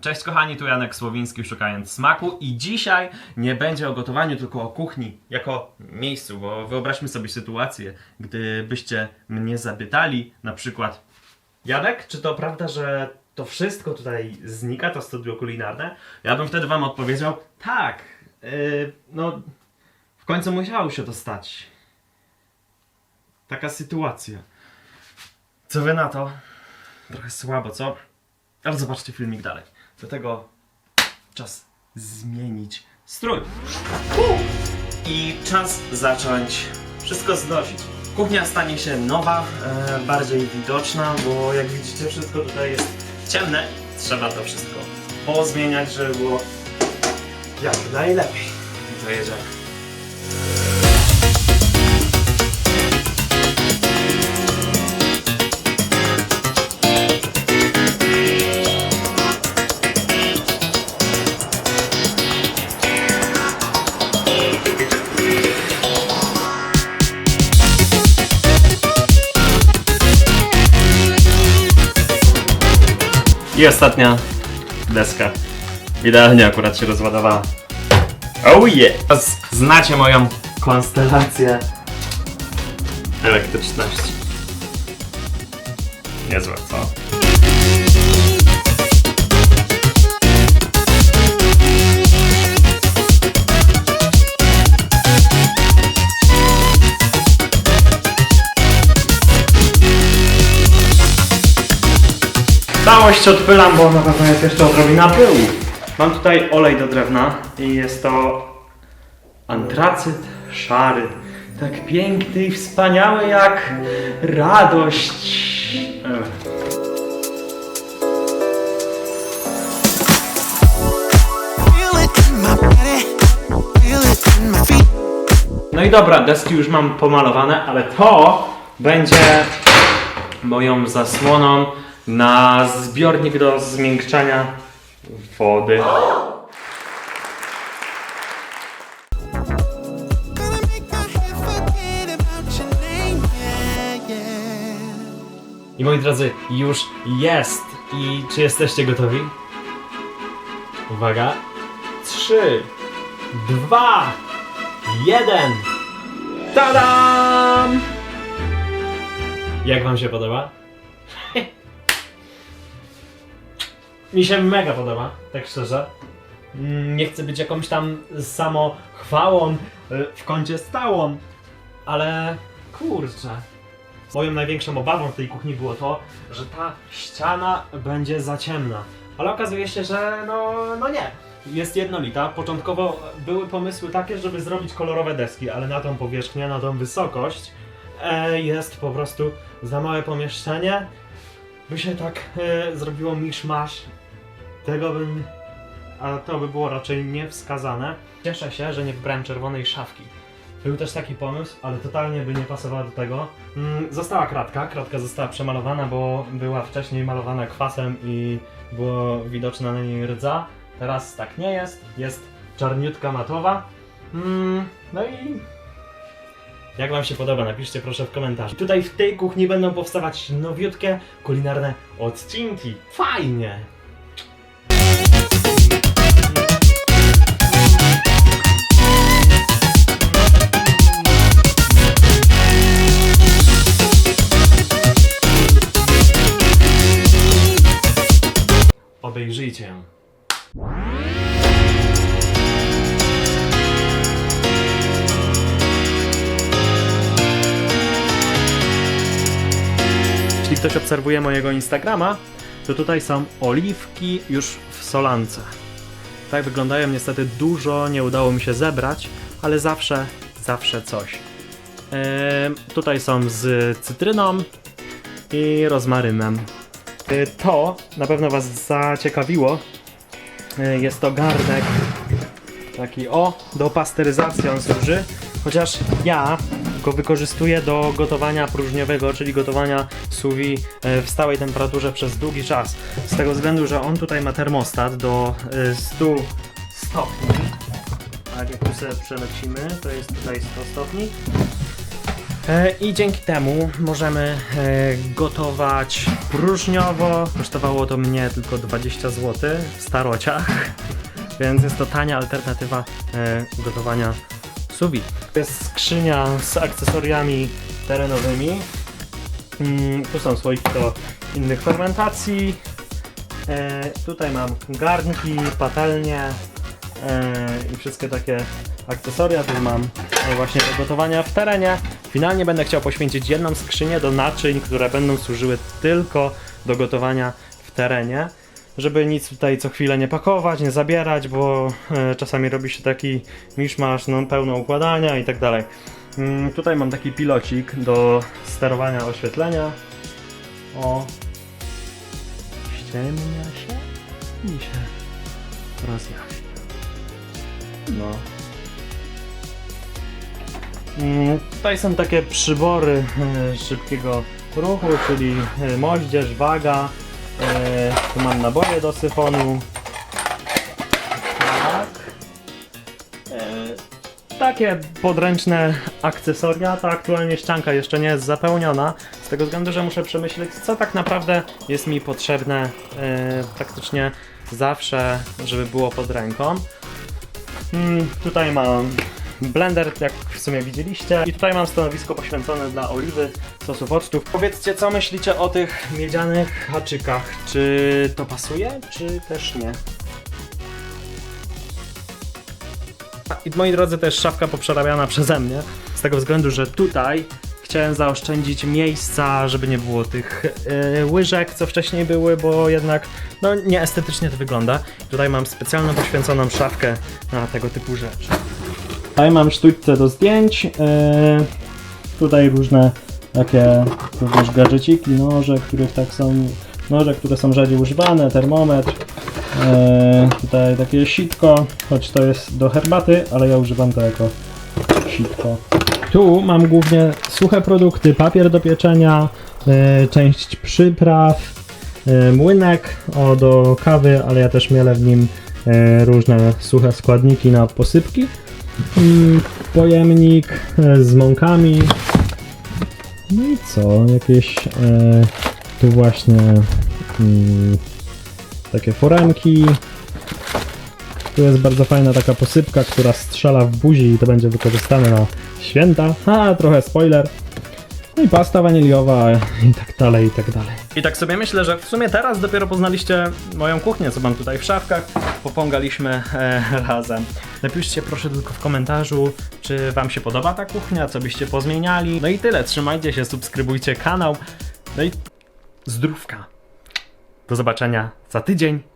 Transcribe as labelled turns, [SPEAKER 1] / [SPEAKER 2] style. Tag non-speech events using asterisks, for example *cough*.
[SPEAKER 1] Cześć kochani, tu Janek Słowiński szukając smaku i dzisiaj nie będzie o gotowaniu, tylko o kuchni jako miejscu, bo wyobraźmy sobie sytuację, gdybyście mnie zapytali na przykład Janek, czy to prawda, że to wszystko tutaj znika, to studio kulinarne? Ja bym wtedy wam odpowiedział tak, yy, no w końcu musiało się to stać. Taka sytuacja. Co wy na to? Trochę słabo, co? Ale zobaczcie filmik dalej. Do tego czas zmienić strój. I czas zacząć wszystko znosić. Kuchnia stanie się nowa, e, bardziej widoczna, bo jak widzicie wszystko tutaj jest ciemne. Trzeba to wszystko pozmieniać, żeby było jak najlepiej. I to jedziemy. I ostatnia deska. Idealnie akurat się rozładowała. Oh yeah! Znacie moją konstelację elektryczności. Niezłe, co? Całość odpylam, bo na pewno jest jeszcze odrobina pyłu. Mam tutaj olej do drewna i jest to antracyt szary. Tak piękny i wspaniały jak radość. No i dobra, deski już mam pomalowane, ale to będzie moją zasłoną na zbiornik do zmiękczania wody. I moi drodzy, już jest. I czy jesteście gotowi? Uwaga. Trzy, dwa, jeden. Tadam! Jak wam się podoba? *laughs* Mi się mega podoba, tak szczerze. Mm, Nie chcę być jakąś tam samochwałą y, w kącie stałą, ale kurczę. Moją największą obawą w tej kuchni było to, że ta ściana będzie za ciemna. Ale okazuje się, że no, no nie. Jest jednolita. Początkowo były pomysły takie, żeby zrobić kolorowe deski, ale na tą powierzchnię, na tą wysokość e, jest po prostu za małe pomieszczenie. By się tak e, zrobiło miszmasz. Tego bym... A to by było raczej niewskazane. Cieszę się, że nie wybrałem czerwonej szafki. Był też taki pomysł, ale totalnie by nie pasowała do tego. Mm, Została kratka, kratka została przemalowana, bo była wcześniej malowana kwasem i było widoczna na niej rdza. Teraz tak nie jest, jest czarniutka matowa. Mm, no i jak wam się podoba, napiszcie proszę w komentarzu. Tutaj w tej kuchni będą powstawać nowiutkie kulinarne odcinki. Fajnie! Obejrzyjcie ją. Jeśli ktoś obserwuje mojego Instagrama, to tutaj są oliwki już w solance. Tak wyglądają, niestety dużo nie udało mi się zebrać, ale zawsze, zawsze coś. Ehm, tutaj są z cytryną i rozmarynem. Y, To na pewno Was zaciekawiło. Y, Jest to garnek taki o, do pasteryzacji on służy. Chociaż ja go wykorzystuję do gotowania próżniowego, czyli gotowania vide y, w stałej temperaturze przez długi czas. Z tego względu, że on tutaj ma termostat do y, 100 stopni. A jak tu sobie przelecimy, to jest tutaj 100 stopni. E, I dzięki temu możemy e, gotować próżniowo. Kosztowało to mnie tylko 20 zł w starociach, *laughs* więc jest to tania alternatywa e, gotowania To jest skrzynia z akcesoriami terenowymi. Mm, tu są słoiki do innych fermentacji. E, tutaj mam garnki, patelnie e, i wszystkie takie akcesoria. Tu mam e, właśnie do gotowania w terenie. Finalnie będę chciał poświęcić jedną skrzynię do naczyń, które będą służyły tylko do gotowania w terenie. Żeby nic tutaj co chwilę nie pakować, nie zabierać, bo e, czasami robi się taki miszmasz, no, pełno układania i tak dalej. Mm, tutaj mam taki pilocik do sterowania oświetlenia. O, ściemnia się i się rozjaśnia. No. Mm, Tutaj są takie przybory e, szybkiego ruchu, czyli e, moździerz, waga. Tu mam naboje do syfonu. Tak. E, Takie podręczne akcesoria. Ta aktualnie ścianka jeszcze nie jest zapełniona. Z tego względu, że muszę przemyśleć, co tak naprawdę jest mi potrzebne e, praktycznie zawsze, żeby było pod ręką. Mm, tutaj mam blender, jak w sumie widzieliście. I tutaj mam stanowisko poświęcone dla oliwy, sosów octów. Powiedzcie, co myślicie o tych miedzianych haczykach? Czy to pasuje, czy też nie? I moi drodzy, to jest szafka poprzerabiana przeze mnie, z tego względu, że tutaj chciałem zaoszczędzić miejsca, żeby nie było tych e, łyżek, co wcześniej były, bo jednak no nieestetycznie to wygląda. Tutaj mam specjalną poświęconą szafkę na tego typu rzeczy. Tutaj mam sztućce do zdjęć, e, tutaj różne takie również gadżeciki, noże, których tak są, noże, które są rzadziej używane, termometr, e, tutaj takie sitko, choć to jest do herbaty, ale ja używam to jako sitko. Tu mam głównie suche produkty, papier do pieczenia, e, część przypraw, młynek o, do kawy, ale ja też mielę w nim różne suche składniki na posypki. Mm, Pojemnik e, z mąkami. No i co? Jakieś e, tu właśnie mm, takie foremki. Tu jest bardzo fajna taka posypka, która strzela w buzi i to będzie wykorzystane na święta. Ha, trochę spoiler. No i pasta waniliowa i tak dalej, i tak dalej. I tak sobie myślę, że w sumie teraz dopiero poznaliście moją kuchnię, co mam tutaj w szafkach. Popongaliśmy e, *laughs* razem. Napiszcie proszę tylko w komentarzu, czy wam się podoba ta kuchnia, co byście pozmieniali. No i tyle, trzymajcie się, subskrybujcie kanał. No i zdrówka. Do zobaczenia za tydzień.